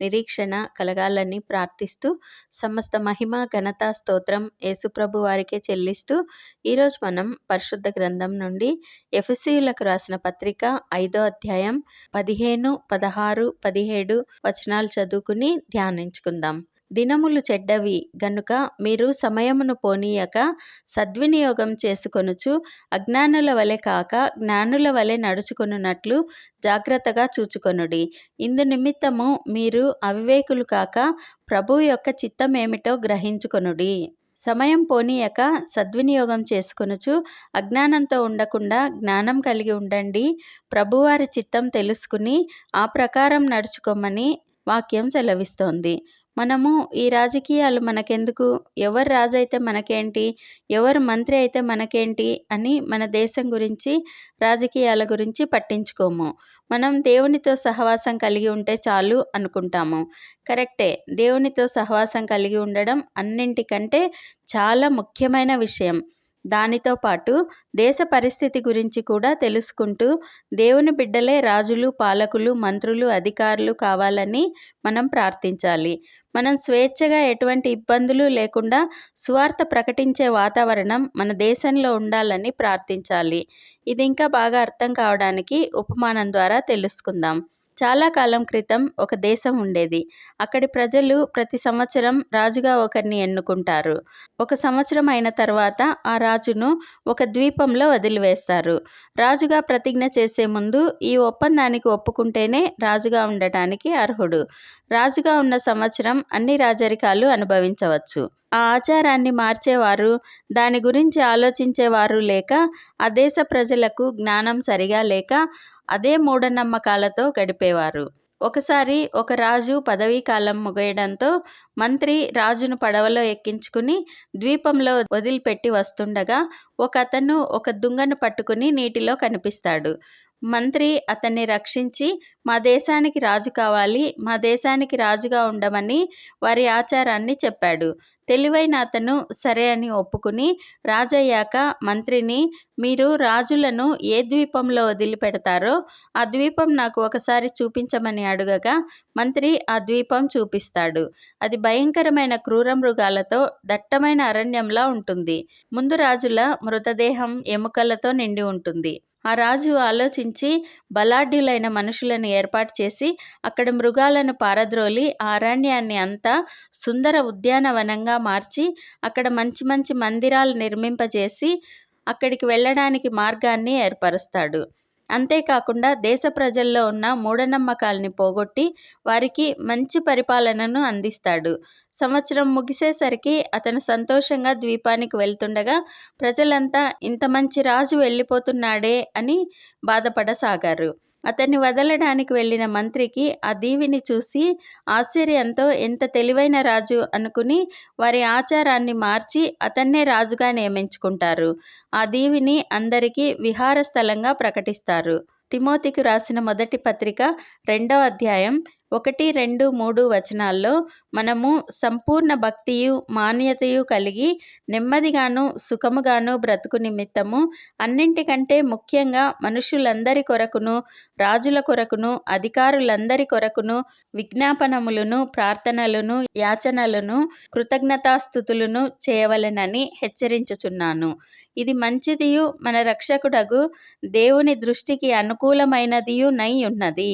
నిరీక్షణ కలగాలని ప్రార్థిస్తూ సమస్త మహిమ ఘనత స్తోత్రం యేసుప్రభు వారికే చెల్లిస్తూ ఈరోజు మనం పరిశుద్ధ గ్రంథం నుండి ఎఫ్సీయులకు రాసిన పత్రిక ఐదో అధ్యాయం పదిహేను పదహారు పదిహేడు వచనాలు చదువుకుని ధ్యానించుకుందాం. దినములు చెడ్డవి గనుక మీరు సమయమును పోనీయక సద్వినియోగం చేసుకొనుచు అజ్ఞానుల వలె కాక జ్ఞానుల వలె నడుచుకొనున్నట్లు జాగ్రత్తగా చూచుకొనుడి. ఇందు నిమిత్తము మీరు అవివేకులు కాక ప్రభువు యొక్క చిత్తమేమిటో గ్రహించుకొనుడి. సమయం పోనీయక సద్వినియోగం చేసుకొనుచు అజ్ఞానంతో ఉండకుండా జ్ఞానం కలిగి ఉండండి. ప్రభువారి చిత్తం తెలుసుకుని ఆ ప్రకారం నడుచుకోమని వాక్యం సెలవిస్తోంది. మనము ఈ రాజకీయాలు మనకెందుకు? ఎవరు రాజు అయితే మనకేంటి? ఎవరు మంత్రి అయితే మనకేంటి? అని మన దేశం గురించి రాజకీయాల గురించి పట్టించుకోము. మనం దేవునితో సహవాసం కలిగి ఉంటే చాలు అనుకుంటాము. కరెక్టే. దేవునితో సహవాసం కలిగి ఉండడం అన్నింటికంటే చాలా ముఖ్యమైన విషయం. దానితో పాటు దేశ పరిస్థితి గురించి కూడా తెలుసుకుంటూ దేవుని బిడ్డలే రాజులు పాలకులు మంత్రులు అధికారులు కావాలని మనం ప్రార్థించాలి. మనం స్వేచ్ఛగా ఎటువంటి ఇబ్బందులు లేకుండా స్వార్థ ప్రకటించే వాతావరణం మన దేశంలో ఉండాలని ప్రార్థించాలి. ఇది ఇంకా బాగా అర్థం కావడానికి ఉపమానం ద్వారా తెలుసుకుందాం. చాలా కాలం క్రితం ఒక దేశం ఉండేది. అక్కడి ప్రజలు ప్రతి సంవత్సరం రాజుగా ఒకరిని ఎన్నుకుంటారు. ఒక సంవత్సరం అయిన తర్వాత ఆ రాజును ఒక ద్వీపంలో వదిలివేస్తారు. రాజుగా ప్రతిజ్ఞ చేసే ముందు ఈ ఒప్పందానికి ఒప్పుకుంటేనే రాజుగా ఉండటానికి అర్హుడు. రాజుగా ఉన్న సంవత్సరం అన్ని రాజరికాలు అనుభవించవచ్చు. ఆ ఆచారాన్ని మార్చేవారు దాని గురించి ఆలోచించేవారు లేక ఆ దేశ ప్రజలకు జ్ఞానం సరిగా లేక అదే మూఢనమ్మకాలతో గడిపేవారు. ఒకసారి ఒక రాజు పదవీ కాలం ముగియడంతో మంత్రి రాజును పడవలో ఎక్కించుకుని ద్వీపంలో వదిలిపెట్టి వస్తుండగా ఒక అతను ఒక దుంగను పట్టుకుని నీటిలో కనిపిస్తాడు. మంత్రి అతన్ని రక్షించి మా దేశానికి రాజు కావాలి మా దేశానికి రాజుగా ఉండమని వారి ఆచారాన్ని చెప్పాడు. తెలివైన అతను సరే అని ఒప్పుకుని రాజయ్యాక మంత్రిని మీరు రాజులను ఏ ద్వీపంలో వదిలిపెడతారో ఆ ద్వీపం నాకు ఒకసారి చూపించమని అడగగా మంత్రి ఆ ద్వీపం చూపిస్తాడు. అది భయంకరమైన క్రూర మృగాలతో దట్టమైన అరణ్యంలా ఉంటుంది. ముందు రాజుల మృతదేహం ఎముకలతో నిండి ఉంటుంది. ఆ రాజు ఆలోచించి బలాఢ్యులైన మనుషులను ఏర్పాటు చేసి అక్కడ మృగాలను పారద్రోలి ఆ అరణ్యాన్ని అంతా సుందర ఉద్యానవనంగా మార్చి అక్కడ మంచి మంచి మందిరాలు నిర్మింపజేసి అక్కడికి వెళ్ళడానికి మార్గాన్ని ఏర్పరుస్తాడు. అంతేకాకుండా దేశ ప్రజల్లో ఉన్న మూఢనమ్మకాల్ని పోగొట్టి వారికి మంచి పరిపాలనను అందిస్తాడు. సంవత్సరం ముగిసేసరికి అతను సంతోషంగా ద్వీపానికి వెళ్తుండగా ప్రజలంతా ఇంత మంచి రాజు వెళ్ళిపోతున్నాడే అని బాధపడసాగారు. అతన్ని వదలడానికి వెళ్ళిన మంత్రికి ఆ దీవిని చూసి ఆశ్చర్యంతో ఎంత తెలివైన రాజు అనుకుని వారి ఆచారాన్ని మార్చి అతన్నే రాజుగా నియమించుకుంటారు. ఆ దీవిని అందరికీ విహార స్థలంగా ప్రకటిస్తారు. తిమోతికి రాసిన మొదటి పత్రిక రెండవ అధ్యాయం ఒకటి రెండు మూడు వచనాల్లో మనము సంపూర్ణ భక్తియు మాన్యతయు కలిగి నెమ్మదిగాను సుఖముగాను బ్రతుకు నిమిత్తము. అన్నింటికంటే ముఖ్యంగా మనుషులందరి కొరకును రాజుల కొరకును అధికారులందరి కొరకును విజ్ఞాపనములను ప్రార్థనలను యాచనలను కృతజ్ఞతాస్థుతులను చేయవలెనని హెచ్చరించుచున్నాను. ఇది మంచిదియు మన రక్షకుడగు దేవుని దృష్టికి అనుకూలమైనదియు నై ఉన్నది.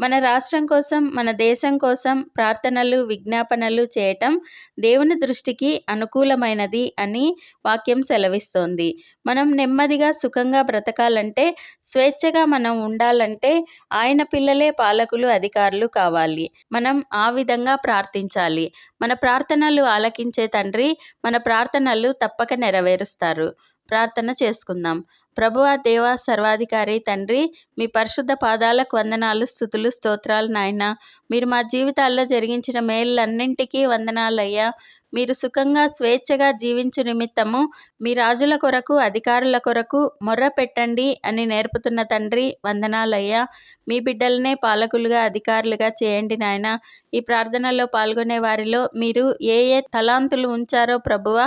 మన రాష్ట్రం కోసం మన దేశం కోసం ప్రార్థనలు విజ్ఞాపనలు చేయటం దేవుని దృష్టికి అనుకూలమైనది అని వాక్యం సెలవిస్తోంది. మనం నెమ్మదిగా సుఖంగా బ్రతకాలంటే స్వేచ్ఛగా మనం ఉండాలంటే ఆయన పిల్లలే పాలకులు అధికారులు కావాలి. మనం ఆ విధంగా ప్రార్థించాలి. మన ప్రార్థనలు ఆలకించే తండ్రి మన ప్రార్థనలు తప్పక నెరవేరుస్తారు. ప్రార్థన చేసుకుందాం. ప్రభువా దేవ సర్వాధికారి తండ్రి మీ పరిశుద్ధ పాదాలకు వందనాలు స్థుతులు స్తోత్రాలు నాయన. మీరు మా జీవితాల్లో జరిగించిన మేళ్ళన్నింటికీ వందనాలయ్యా. మీరు సుఖంగా స్వేచ్ఛగా జీవించు నిమిత్తము మీ రాజుల కొరకు అధికారుల కొరకు మొర్ర పెట్టండి అని నేర్పుతున్న తండ్రి వందనాలయ్యా. మీ బిడ్డలనే పాలకులుగా అధికారులుగా చేయండి నాయన. ఈ ప్రార్థనలో పాల్గొనే వారిలో మీరు ఏ ఏ తలాంతులు ఉంచారో ప్రభువ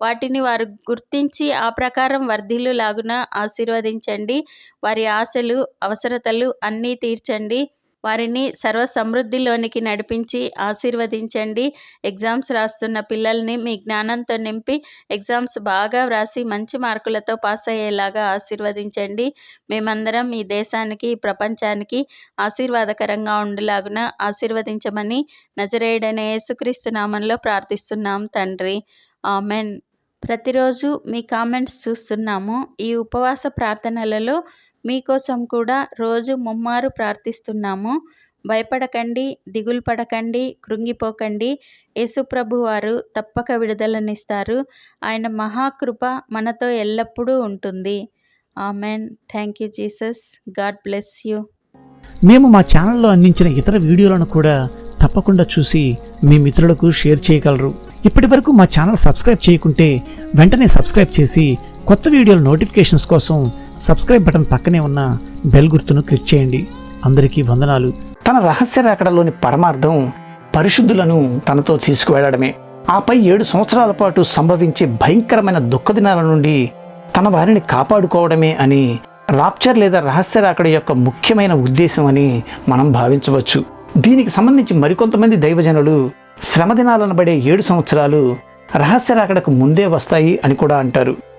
వాటిని వారు గుర్తించి ఆ ప్రకారం వర్ధిల్లు లాగున ఆశీర్వదించండి. వారి ఆశలు అవసరతలు అన్నీ తీర్చండి. వారిని సర్వ సమృద్ధిలోనికి నడిపించి ఆశీర్వదించండి. ఎగ్జామ్స్ రాస్తున్న పిల్లల్ని మీ జ్ఞానంతో నింపి ఎగ్జామ్స్ బాగా వ్రాసి మంచి మార్కులతో పాస్ అయ్యేలాగా ఆశీర్వదించండి. మేమందరం ఈ దేశానికి ఈ ప్రపంచానికి ఆశీర్వాదకరంగా ఉండేలాగున ఆశీర్వదించమని నజరేయుడనే యేసుక్రీస్తు నామంలో ప్రార్థిస్తున్నాం తండ్రి. ఆమెన్. ప్రతిరోజు మీ కామెంట్స్ చూస్తున్నాము. ఈ ఉపవాస ప్రార్థనలలో మీకోసం కూడా రోజు ముమ్మారు ప్రార్థిస్తున్నాము. భయపడకండి దిగులు పడకండి కృంగిపోకండి. యేసుప్రభు వారు తప్పక విడుదలనిస్తారు. ఆయన మహాకృప మనతో ఎల్లప్పుడూ ఉంటుంది. Amen. Thank you Jesus. God bless you. మేము మా ఛానల్లో అందించిన ఇతర వీడియోలను కూడా తప్పకుండా చూసి మీ మిత్రులకు షేర్ చేయగలరు. ఇప్పటి వరకు మా ఛానల్ సబ్స్క్రైబ్ చేయకుంటే వెంటనే సబ్స్క్రైబ్ చేసి కొత్త వీడియోల నోటిఫికేషన్స్ కోసం సబ్స్క్రైబ్ బటన్ పక్కనే ఉన్న బెల్ గుర్తును క్లిక్ చేయండి. అందరికీ వందనాలు. తన రహస్య రాకడలోని పరమార్థం పరిశుద్ధులను తనతో తీసుకువెళ్ళడమే. ఆపై ఏడు సంవత్సరాల పాటు సంభవించే భయంకరమైన దుఃఖదినాల నుండి తన వారిని కాపాడుకోవడమే అని రాప్చర్ లేదా రహస్య రాకడ యొక్క ముఖ్యమైన ఉద్దేశం అని మనం భావించవచ్చు. దీనికి సంబంధించి మరికొంతమంది దైవజనులు శ్రమ దినాలనబడే ఏడు సంవత్సరాలు రహస్య రాకడకు ముందే వస్తాయి అని కూడా అంటారు.